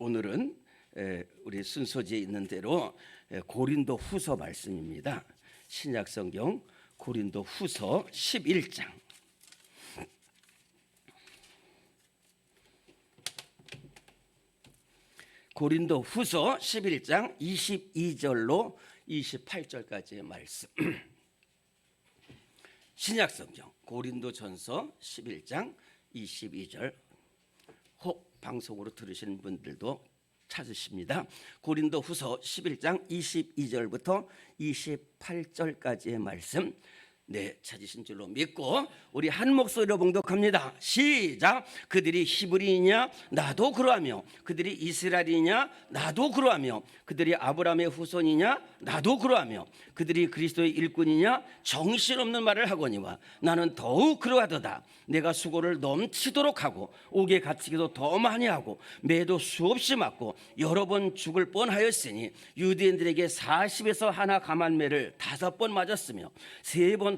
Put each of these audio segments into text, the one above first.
오늘은 에, 우리 순서지에 있는 대로 에, 고린도 후서 말씀입니다. 신약 성경 고린도 후서 11장. 고린도 후서 11장 22절로 28절까지의 말씀. 신약 성경 고린도 전서 11장 22절 혹 방송으로 들으시는 분들도 찾으십니다. 고린도 후서 11장 22절부터 28절까지의 말씀 네, 찾으신 줄로 믿고 우리 한 목소리로 봉독합니다. 시작. 그들이 히브리이냐? 나도 그러하며 그들이 이스라엘이냐? 나도 그러하며 그들이 아브라함의 후손이냐? 나도 그러하며 그들이 그리스도의 일꾼이냐? 정신없는 말을 하거니와 나는 더욱 그러하도다. 내가 수고를 넘치도록 하고 옥에 갇히기도 더 많이 하고 매도 수없이 맞고 여러 번 죽을 뻔하였으니 유대인들에게 40에서 하나 감한 매를 다섯 번 맞았으며 세번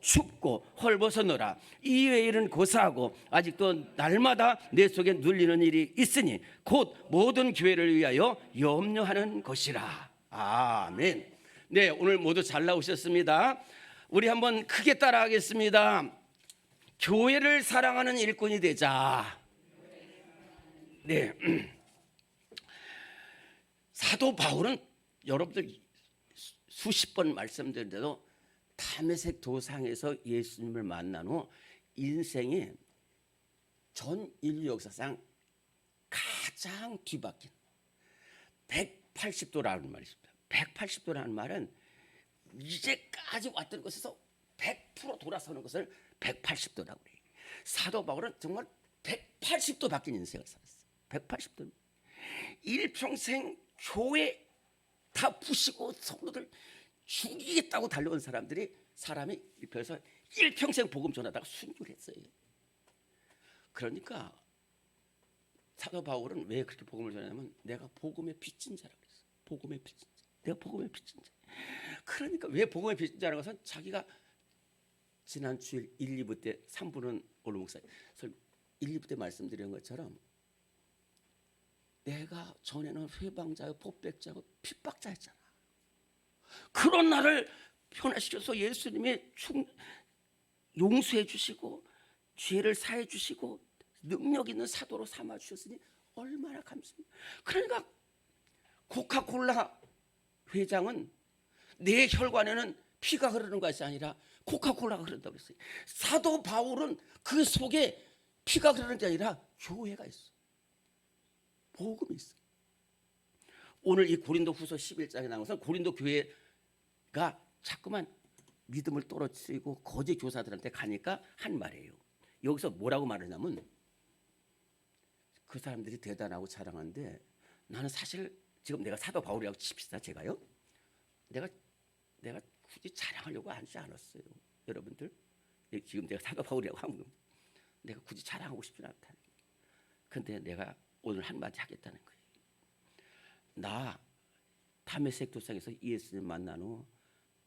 춥고 헐벗어노라. 이외 일은 고사하고 아직도 날마다 내 속에 눌리는 일이 있으니 곧 모든 교회를 위하여 염려하는 것이라. 아멘. 네 오늘 모두 잘 나오셨습니다. 우리 한번 크게 따라하겠습니다. 교회를 사랑하는 일꾼이 되자. 네. 사도 바울은 여러분들 수십 번 말씀드린데도 담에색 도상에서 예수님을 만난 후 인생이 전 인류 역사상 가장 뒤바뀐 180도라는 말이 있습니다. 180도라는 말은 이제까지 왔던 것에서 100% 돌아서는 것을 180도라고 그래요. 사도 바울은 정말 180도 바뀐 인생을 살았어요. 180도. 일평생 교회 다 부시고 성도들 죽이겠다고 달려온 사람들이 사람이 일평에서 일평생 복음 전하다가 순교했어요. 그러니까 사도 바울은 왜 그렇게 복음을 전하냐면 내가 복음의 빚진 자라고 그랬어. 복음의 빚진 자. 내가 복음의 빚진 자. 그러니까 왜 복음의 빚진 자라고 해서 자기가 지난 주일 1, 2부 때 3부는 오늘 목사 1, 2부 때 말씀드린 것처럼 내가 전에는 회방자요 폭백자고 핍박자였잖아. 그런 나를 변화시켜서 예수님이 충, 용서해 주시고 죄를 사해 주시고 능력 있는 사도로 삼아 주셨으니 얼마나 감사합니다. 그러니까 코카콜라 회장은 내 혈관에는 피가 흐르는 것이 아니라 코카콜라가 흐른다고 했어요. 사도 바울은 그 속에 피가 흐르는 게 아니라 교회가 있어. 복음이 있어. 오늘 이 고린도 후서 11장에 나온 것은 고린도 교회 가 자꾸만 믿음을 떨어뜨리고 거짓 교사들한테 가니까 한 말이에요. 여기서 뭐라고 말하냐면 그 사람들이 대단하고 자랑하는데 나는 사실 지금 내가 사도 바울이라고 칩시다 제가요. 내가 내가 굳이 자랑하려고 하지 않았어요. 여러분들 지금 내가 사도 바울이라고 거 내가 굳이 자랑하고 싶지 않다. 근데 내가 오늘 한마디 하겠다는 거예요. 나 담에색 도상에서 예수님 만난 후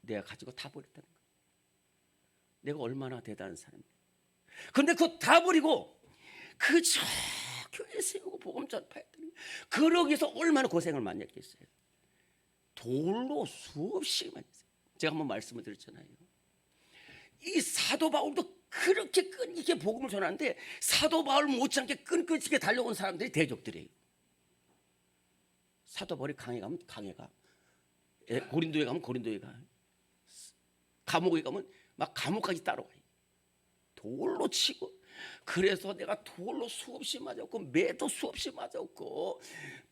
내가 가지고 다 버렸다는 거예요. 내가 얼마나 대단한 사람이야. 근데 그거 다 버리고 그저 교회 세우고 복음 전파했더니 그러기 위해서 얼마나 고생을 많이 했겠어요. 돌로 수없이 많이 했어요. 제가 한번 말씀을 드렸잖아요. 이 사도 바울도 그렇게 끈기게 복음을 전하는데 사도 바울 못지않게 끈끈하게 달려온 사람들이 대적들이에요. 사도 바울이 강에 가면 강에가, 예, 고린도에 가면 고린도에 가, 감옥에 가면 막 감옥까지 따라와요. 돌로 치고 그래서 내가 돌로 수없이 맞았고 매도 수없이 맞았고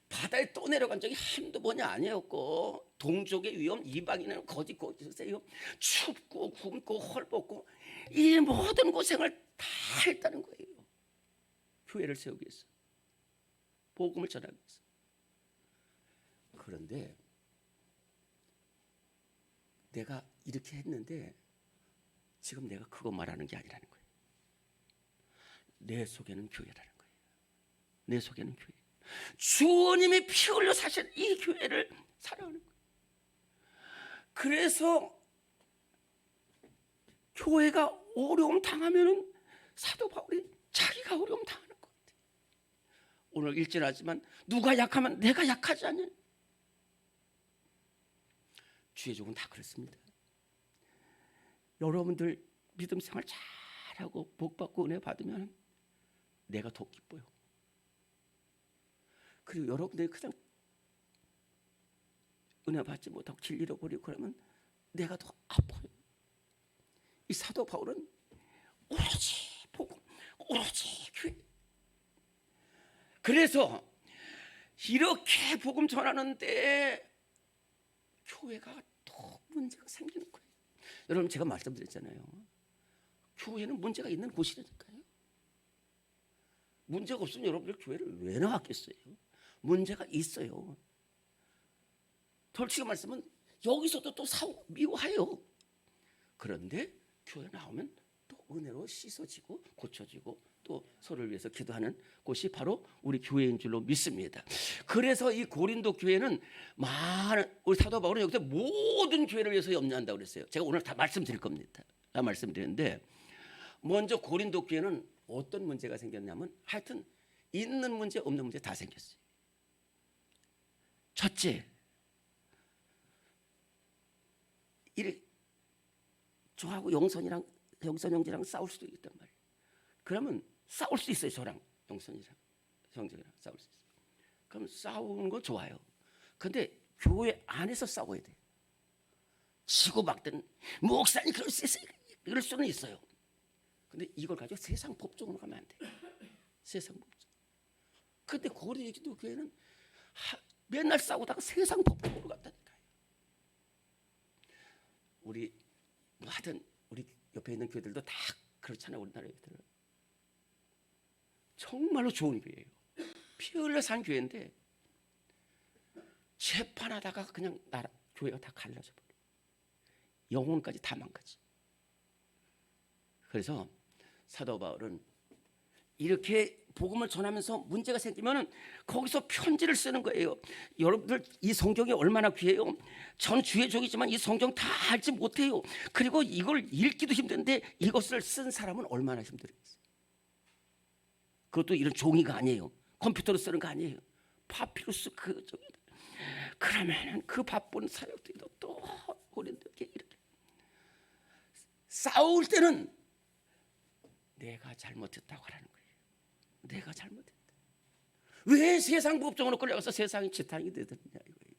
바다에 떠내려간 적이 한두 번이 아니었고 동족의 위험 이방인은 거짓 위험 춥고 굶고 헐벗고 이 모든 고생을 다 했다는 거예요. 교회를 세우기 위해서 복음을 전하기 위해서 그런데 내가 이렇게 했는데 지금 내가 그거 말하는 게 아니라는 거예요. 내 속에는 교회라는 거예요. 내 속에는 교회. 주님이 피 흘려 사신 이 교회를 사랑하는 거예요. 그래서 교회가 어려움 당하면은 사도 바울이 자기가 어려움 당하는 것 같아요. 오늘 일절하지만 누가 약하면 내가 약하지 않냐? 주의 종은 다 그렇습니다. 여러분들 믿음 생활 잘하고 복 받고 은혜 받으면 내가 더 기뻐요. 그리고 여러분들이 그냥 은혜 받지 못하고 길 잃어버리고 그러면 내가 더 아파요. 이 사도 바울은 오로지 복음, 오로지 교회. 그래서 이렇게 복음 전하는데 교회가 또 문제가 생기는. 여러분 제가 말씀드렸잖아요. 교회는 문제가 있는 곳이라니까요. 문제가 없으면 여러분들 교회를 왜 나왔겠어요? 문제가 있어요. 솔직히 말씀은 여기서도 또 사고 미워해요. 그런데 교회 나오면 또 은혜로 씻어지고 고쳐지고 또 서로를 위해서 기도하는 곳이 바로 우리 교회인 줄로 믿습니다. 그래서 이 고린도 교회는 많은 우리 사도 바울은 여기서 모든 교회를 위해서 염려한다고 그랬어요. 제가 오늘 다 말씀드릴 겁니다. 다 말씀드리는데 먼저 고린도 교회는 어떤 문제가 생겼냐면 하여튼 있는 문제 없는 문제 다 생겼어요. 첫째, 이 저하고 영선이랑 영선 형제랑 싸울 수도 있단 말이에요. 그러면 싸울 수 있어요. 저랑 영선이랑 형제랑 싸울 수 있어요. 그럼 싸우는 거 좋아요. 근데 교회 안에서 싸워야 돼. 치고 막든 목사님 그럴 수 있어요. 이럴 수는 있어요. 근데 이걸 가지고 세상 법정으로 가면 안 돼. 세상 법정. 근데 고린도 교회는 하, 맨날 싸우다가 세상 법정으로 갔다니까요. 우리 뭐 하든 우리 옆에 있는 교회들도 다 그렇잖아요. 우리나라 교회들. 정말로 좋은 교회예요. 피 흘려 산 교회인데 재판하다가 그냥 나라 교회가 다 갈라져 버려. 영혼까지 다 망가지. 그래서 사도 바울은 이렇게 복음을 전하면서 문제가 생기면은 거기서 편지를 쓰는 거예요. 여러분들 이 성경이 얼마나 귀해요. 저는 주의 종이지만 이 성경 다 알지 못해요. 그리고 이걸 읽기도 힘든데 이것을 쓴 사람은 얼마나 힘들겠어요. 그것도 이런 종이가 아니에요. 컴퓨터로 쓰는 거 아니에요. 파피루스 그 저기 그러면은 그 바쁜 사역들도 또 우리들께 이렇게 싸울 때는 내가 잘못했다고 하라는 거예요. 내가 잘못했다. 왜 세상 법정으로 끌려가서 세상이 지탕이 되느냐 이거예요.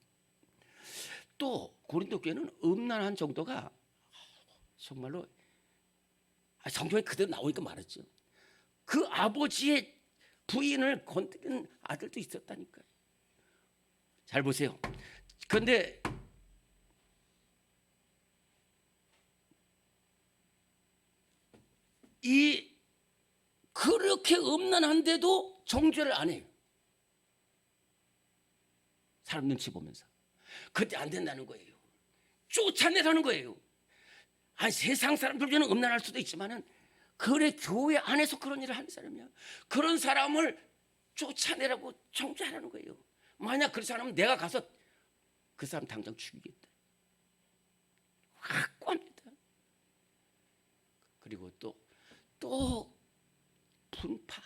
또 고린도 교회는 음란한 정도가 정말로 아, 성경에 그대로 나오니까 말했죠. 그 아버지의 부인을 건드린 아들도 있었다니까요. 잘 보세요. 그런데 이 그렇게 음란한데도 정죄를 안 해요. 사람 눈치 보면서. 그때 안 된다는 거예요. 쫓아내라는 거예요. 한 세상 사람들 중에는 음란할 수도 있지만은 그래 교회 안에서 그런 일을 하는 사람이야. 그런 사람을 쫓아내라고 정죄하라는 거예요. 만약 그런 사람은 내가 가서 그 사람 당장 죽이겠다. 확고합니다. 그리고 또 또 분파.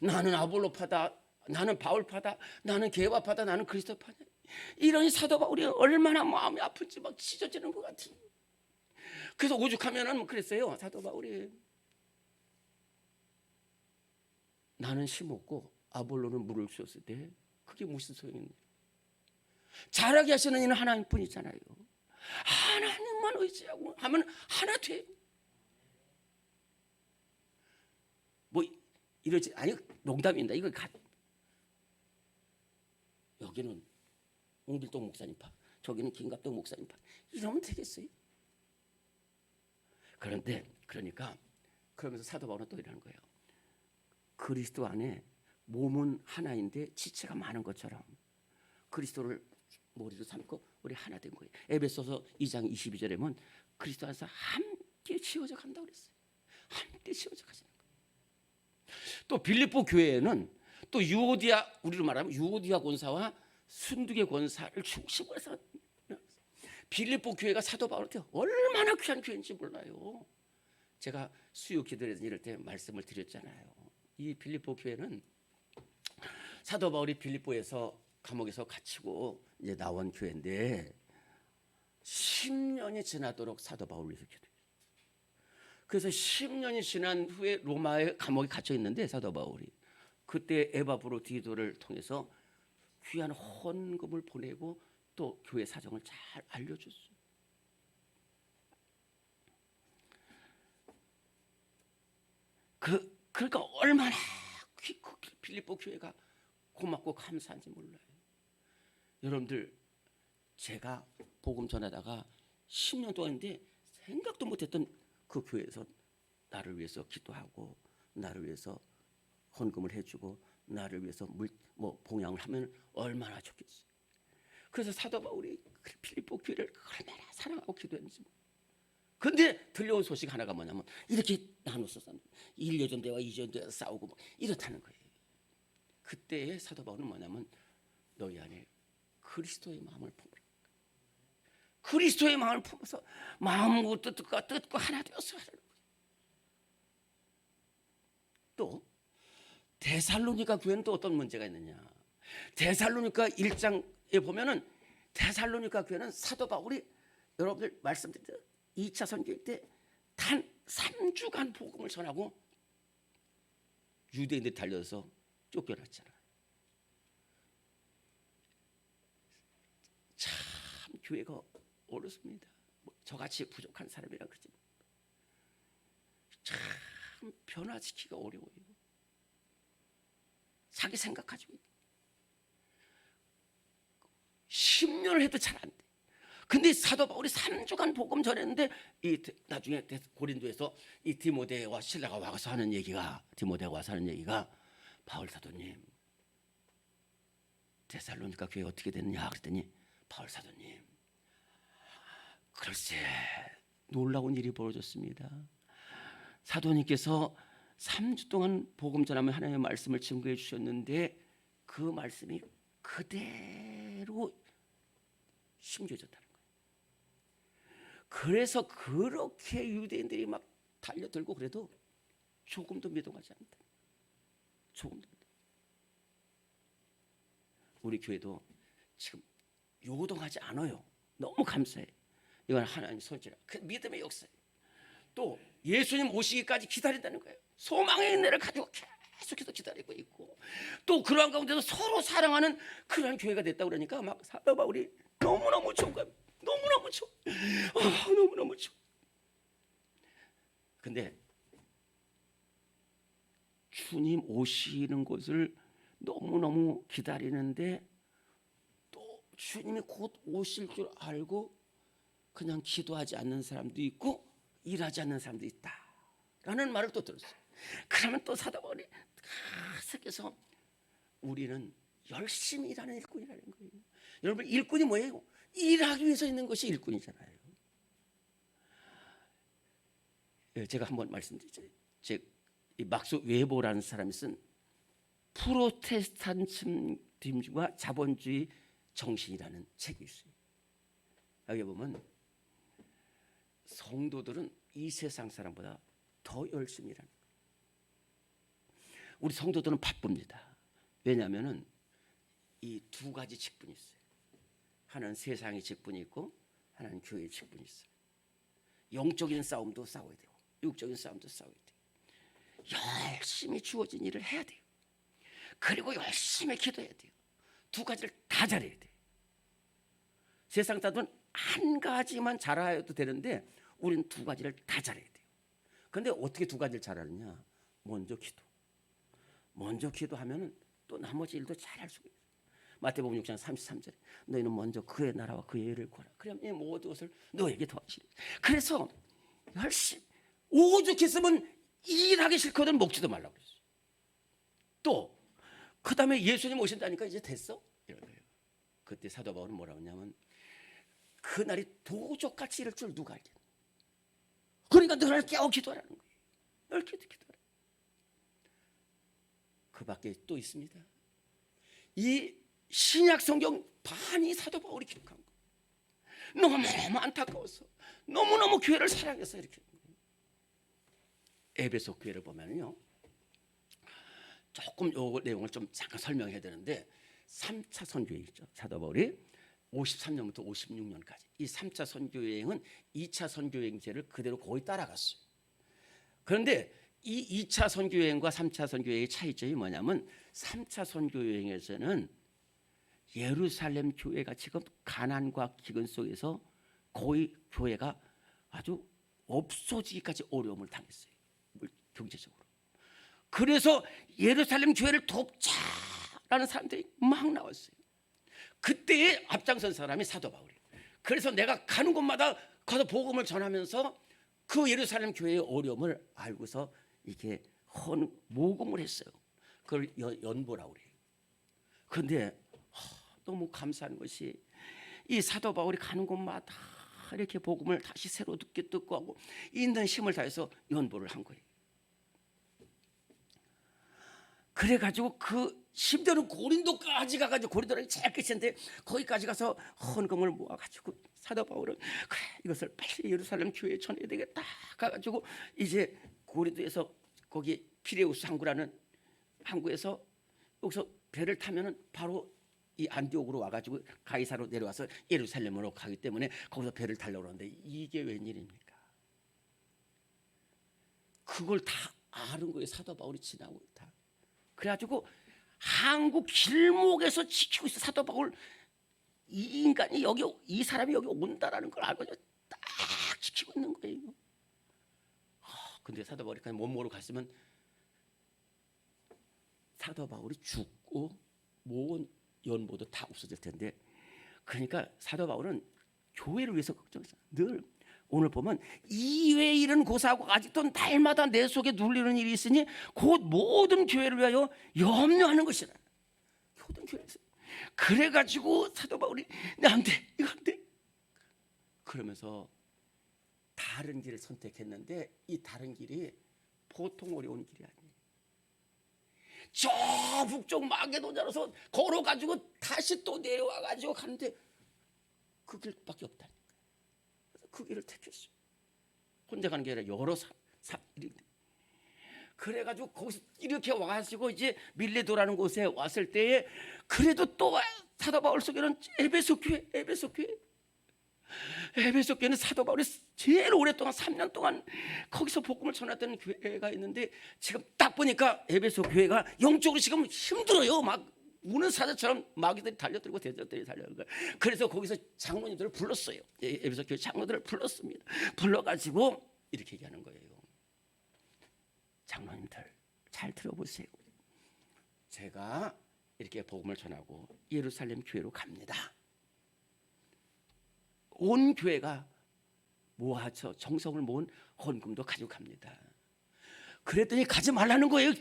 나는 아볼로파다. 나는 바울파다. 나는 개바파다. 나는 그리스도파다. 이런 사도 바울이 얼마나 마음이 아픈지 막 찢어지는 것 같아요. 그래서 오죽하면은 그랬어요. 사도 바울이 나는 심었고 아볼로는 물을 주었을 때 그게 무슨 소용이냐? 잘하게 하시는 이는 하나님뿐이잖아요. 하나님만 의지하고 하면 하나 돼요. 뭐 이러지 아니 농담입니다. 이거 가, 여기는 옹길동 목사님 파, 저기는 김갑동 목사님 파. 이러면 되겠어요? 그런데 그러니까 그러면서 사도 바울은 또 이러는 거예요. 그리스도 안에 몸은 하나인데 지체가 많은 것처럼 그리스도를 머리도 삼고 우리 하나 된 거예요. 에베소서 2장 22절에 보면 그리스도 안에서 함께 지어져 간다 그랬어요. 함께 지어져 가시는 거예요. 또 빌립보 교회에는 또 유오디아 우리로 말하면 유오디아 권사와 순두계 권사를 중심으로 해서 빌립보 교회가 사도 바울한테 얼마나 귀한 교회인지 몰라요. 제가 수요 기도를 이럴 때 말씀을 드렸잖아요. 이 빌립보 교회는 사도 바울이 빌립보에서 감옥에서 갇히고 이제 나온 교회인데 10년이 지나도록 사도 바울을 위해서 기도해요. 그래서 10년이 지난 후에 로마의 감옥에 갇혀 있는데 사도 바울이 그때 에바브로 디도를 통해서 귀한 헌금을 보내고 또 교회 사정을 잘 알려줬어요. 그 그러니까 얼마나 빌립보 교회가 고맙고 감사한지 몰라요. 여러분들 제가 복음 전하다가 10년 동안인데 생각도 못했던 그 교회에서 나를 위해서 기도하고 나를 위해서 헌금을 해주고 나를 위해서 물 뭐 봉양을 하면 얼마나 좋겠어요. 그래서 사도 바울이 그 필리포 교회를 얼마나 사랑하고 기도했는지. 근데 들려온 소식 하나가 뭐냐면 이렇게 싸는 1년 대와 2년 대와 싸우고 막 이렇다는 거예요. 그때의 사도 바울은 뭐냐면 너희 안에 그리스도의 마음을 품으라. 그리스도의 마음을 품어서 마음과 뜻과 뜻과 하나 되어서 하라는 거예요. 또 데살로니가 교회는 또 어떤 문제가 있느냐? 데살로니가 1장에 보면은 데살로니가 교회는 사도 바울이 여러분들 말씀드린 2차 선교일 때 단 3주간 복음을 전하고 유대인들이 달려서 쫓겨났잖아. 참 교회가 어렵습니다. 뭐 저같이 부족한 사람이라 그러지. 참 변화시키기가 어려워요. 자기 생각 가지고 10년을 해도 잘 안 돼. 근데 사도 바울이 3주간 복음 전했는데 이 데- 나중에 데- 고린도에서 이 디모데와 신라가 와서 하는 얘기가 디모데가 와서 하는 얘기가 바울 사도님 데살로니가 교회 어떻게 됐냐 그랬더니 바울 사도님 글쎄 놀라운 일이 벌어졌습니다. 사도님께서 3주 동안 복음 전하면 하나님의 말씀을 증거해 주셨는데 그 말씀이 그대로 심겨졌다는 거예요. 그래서 그렇게 유대인들이 막 달려들고 그래도 조금도 미동하지 않는다. 조금도. 우리 교회도 지금 요동하지 않아요. 너무 감사해. 이건 하나님 손질아. 그 믿음의 역사예요. 또 예수님 오시기까지 기다린다는 거예요. 소망의 은혜를 가지고 계속해서 기다리고 있고 또 그러한 가운데서 서로 사랑하는 그러한 교회가 됐다 그러니까 막 사도 바울이 너무너무 좋은 거예요. 너무너무 좋아. 아, 너무너무 좋아. 근데 주님 오시는 것을 너무너무 기다리는데 또 주님이 곧 오실 줄 알고 그냥 기도하지 않는 사람도 있고 일하지 않는 사람도 있다 라는 말을 또 들었어요. 그러면 또 사도 바울이 가득해서 우리는 열심히 일하는 일꾼이라는 거예요. 여러분 일꾼이 뭐예요? 일하기 위해서 있는 것이 일꾼이잖아요. 예, 제가 한번 말씀드리죠. 제이 막스 웨보라는 사람이 쓴 프로테스탄즘과 자본주의 정신이라는 책이 있어요. 여기 보면 성도들은 이 세상 사람보다 더 열심히 일하는 거예요. 우리 성도들은 바쁩니다. 왜냐하면은 이 두 가지 직분이 있어요. 하나는 세상의 직분이 있고 하나는 교회의 직분이 있어요. 영적인 싸움도 싸워야 되고 육적인 싸움도 싸워야 돼요. 열심히 주어진 일을 해야 돼요. 그리고 열심히 기도해야 돼요. 두 가지를 다 잘해야 돼요. 세상 사람들은 한 가지만 잘해도 되는데 우리는 두 가지를 다 잘해야 돼요. 근데 어떻게 두 가지를 잘하느냐? 먼저 기도. 먼저 기도하면은 또 나머지 일도 잘할 수가 있어요. 마태복음 6장 33절에 너희는 먼저 그의 나라와 그의 의를 구하라. 그러면 이 모든 것을 너에게 더하시리. 그래서 열심히 오죽했으면 일하기 싫거든 먹지도 말라고 그랬어요. 또 그다음에 예수님 오신다니까 이제 됐어? 이런 거예요. 그때 사도 바울은 뭐라고 했냐면 그날이 도적같이 이럴 줄 누가 알겠냐. 그러니까 늘 깨어 기도하라는 거예요. 늘 기도 기도하라. 그 밖에 또 있습니다. 이 신약 성경 반이 사도 바울이 기록한 거. 너무너무 안타까워서 너무너무 교회를 사랑해서 이렇게 에베소 교회를 보면요. 조금 요 내용을 좀 잠깐 설명해야 되는데 3차 선교 여행이죠. 사도 바울이 53년부터 56년까지 이 3차 선교 여행은 2차 선교 여행제를 그대로 거의 따라갔어요. 그런데 이 2차 선교 여행과 3차 선교 여행의 차이점이 뭐냐면 3차 선교 여행에서는 예루살렘 교회가 지금 가난과 기근 속에서 거의 교회가 아주 없어지기까지 어려움을 당했어요. 물- 경제적으로. 그래서 예루살렘 교회를 돕자라는 사람들이 막 나왔어요. 그때에 앞장선 사람이 사도 바울이에요. 그래서 내가 가는 곳마다 가서 복음을 전하면서 그 예루살렘 교회의 어려움을 알고서 이게 헌 모금을 했어요. 그걸 연- 연보라고 그래요. 하, 너무 감사한 것이 이 사도 바울이 가는 곳마다 이렇게 복음을 다시 새로 듣게 듣고 하고 있는 힘을 다해서 연보를 한 거예요. 그래 가지고 그 심지어는 고린도까지 가가지고 고린도는 제일 끝인데 거기까지 가서 헌금을 모아가지고 사도 바울은 그래 이것을 빨리 예루살렘 교회에 전해야 되겠다 가가지고 이제 고린도에서 거기 피레우스 항구라는 항구에서 여기서 배를 타면은 바로 이 안디옥으로 와가지고 가이사로 내려와서 예루살렘으로 가기 때문에 거기서 배를 타려고 그러는데 이게 웬일입니까? 그걸 다 아는 거예요 사도 바울이 지나고 다. 그래가지고 한국 길목에서 지키고 있어 사도 바울 이 인간이 여기 이 사람이 여기 온다라는 걸 알고 딱 지키고 있는 거예요. 아, 근데 사도 바울이 그냥 못 모르고 갔으면 사도 바울이 죽고 모은 연보도 다 없어질 텐데 그러니까 사도 바울은 교회를 위해서 걱정했어. 늘 오늘 보면 이외의 일은 고사하고 아직도 날마다 내 속에 눌리는 일이 있으니 곧 모든 교회를 위하여 염려하는 것이라. 모든 교회에서 그래 가지고 사도 바울이 안돼 이거 안 돼 그러면서 다른 길을 선택했는데 이 다른 길이 보통 어려운 길이 아니에요. 저 북쪽 마게도냐로서 걸어가지고 다시 또 내려와가지고 가는데 그 길밖에 없다니까. 그래서 그 길을 택했어요. 혼자 가는 게 아니라 여러 사, 사. 그래가지고 거기서 이렇게 와가지고 이제 밀레도라는 곳에 왔을 때에 그래도 또 와- 사도 바울 속에는 에베소 교회, 에베소 교회. 에베소 교회는 사도 바울이 제일 오랫동안 3년 동안 거기서 복음을 전했던 교회가 있는데 지금 딱 보니까 에베소 교회가 영적으로 지금 힘들어요. 막 우는 사자처럼 마귀들이 달려들고 대적들이 달려들고 그래서 거기서 장로님들을 불렀어요. 예, 에베소 교회 장로들을 불렀습니다. 불러가지고 이렇게 얘기하는 거예요. 장로님들 잘 들어보세요. 제가 이렇게 복음을 전하고 예루살렘 교회로 갑니다. 온 교회가 모아서 정성을 모은 헌금도 가지고 갑니다. 그랬더니 가지 말라는 거예요.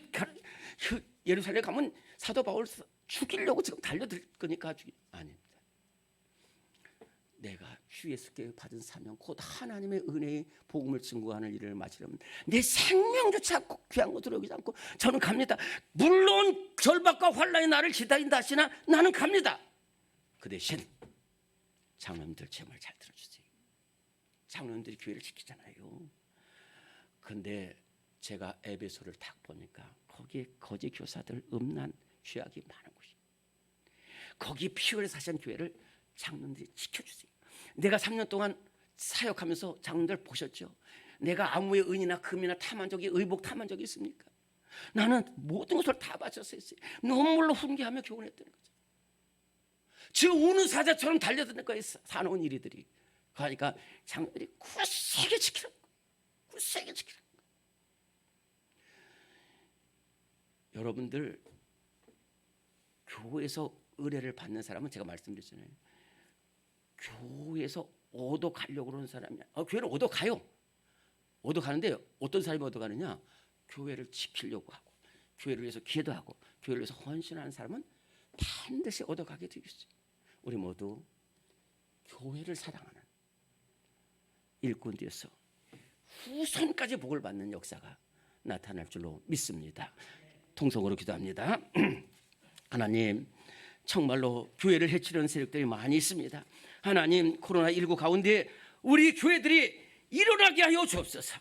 예루살렘 가면 사도 바울 죽이려고 지금 달려들 거니까 죽이 아닙니다. 내가 주 예수께 받은 사명 곧 하나님의 은혜의 복음을 증거하는 일을 마치려면 내 생명조차 꼭 귀한 것으로 여기지 않고 저는 갑니다. 물론 절박과 환란이 나를 기다린다 하시나 나는 갑니다. 그 대신 장로님들 제 말 잘 들어주세요. 장로님들이 교회를 지키잖아요. 근데 제가 에베소를 딱 보니까 거기에 거짓 교사들 음란 죄악이 많은 곳이. 거기 피 흘려 사신 교회를 장로님들이 지켜주세요. 내가 3년 동안 사역하면서 장로님들 보셨죠? 내가 아무의 은이나 금이나 탐한 적이 의복 탐한 적이 있습니까? 나는 모든 것을 다 바쳐서 했어요. 눈물로 훈계하며 교훈했다는 거죠. 지금 우는 사자처럼 달려드는 거예요. 사- 사놓은 일이들이. 그러니까 장로들이 굳세게 거예요. 굳세게 거예요. 여러분들 교회에서 의뢰를 받는 사람은 제가 말씀드렸잖아요. 교회에서 얻어 가려고 그러는 사람이 아, 교회를 얻어 가요. 얻어 가는데 어떤 사람이 얻어 가느냐? 교회를 지키려고 하고 교회를 위해서 기도하고 교회를 위해서 헌신하는 사람은 반드시 얻어 가게 되어 있어요. 우리 모두 교회를 사랑하는 일꾼 되어서 후손까지 복을 받는 역사가 나타날 줄로 믿습니다. 통성으로 기도합니다. 하나님 정말로 교회를 해치려는 세력들이 많이 있습니다. 하나님 코로나19 가운데 우리 교회들이 일어나게 하여 주옵소서.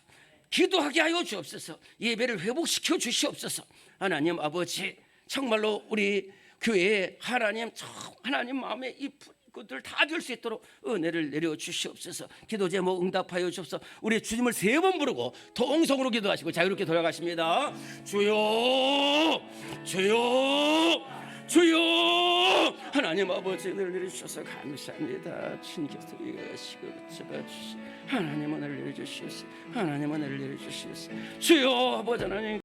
기도하게 하여 주옵소서. 예배를 회복시켜 주시옵소서. 하나님 아버지 정말로 우리 교회에 하나님 저 하나님 마음에 이 것들 다 될 수 있도록 은혜를 내려 주시옵소서. 기도 제목 응답하여 주옵소서. 우리 주님을 세 번 부르고 동성으로 기도하시고 자유롭게 돌아가십니다. 주여, 주여. 주여 하나님 아버지 은혜를 내려주셔서 감사합니다 주님께서 이가시고 잡아주시 하나님 은혜를 내려주시옵소서 하나님 은혜를 내려주시옵소서 주여 아버지 하나님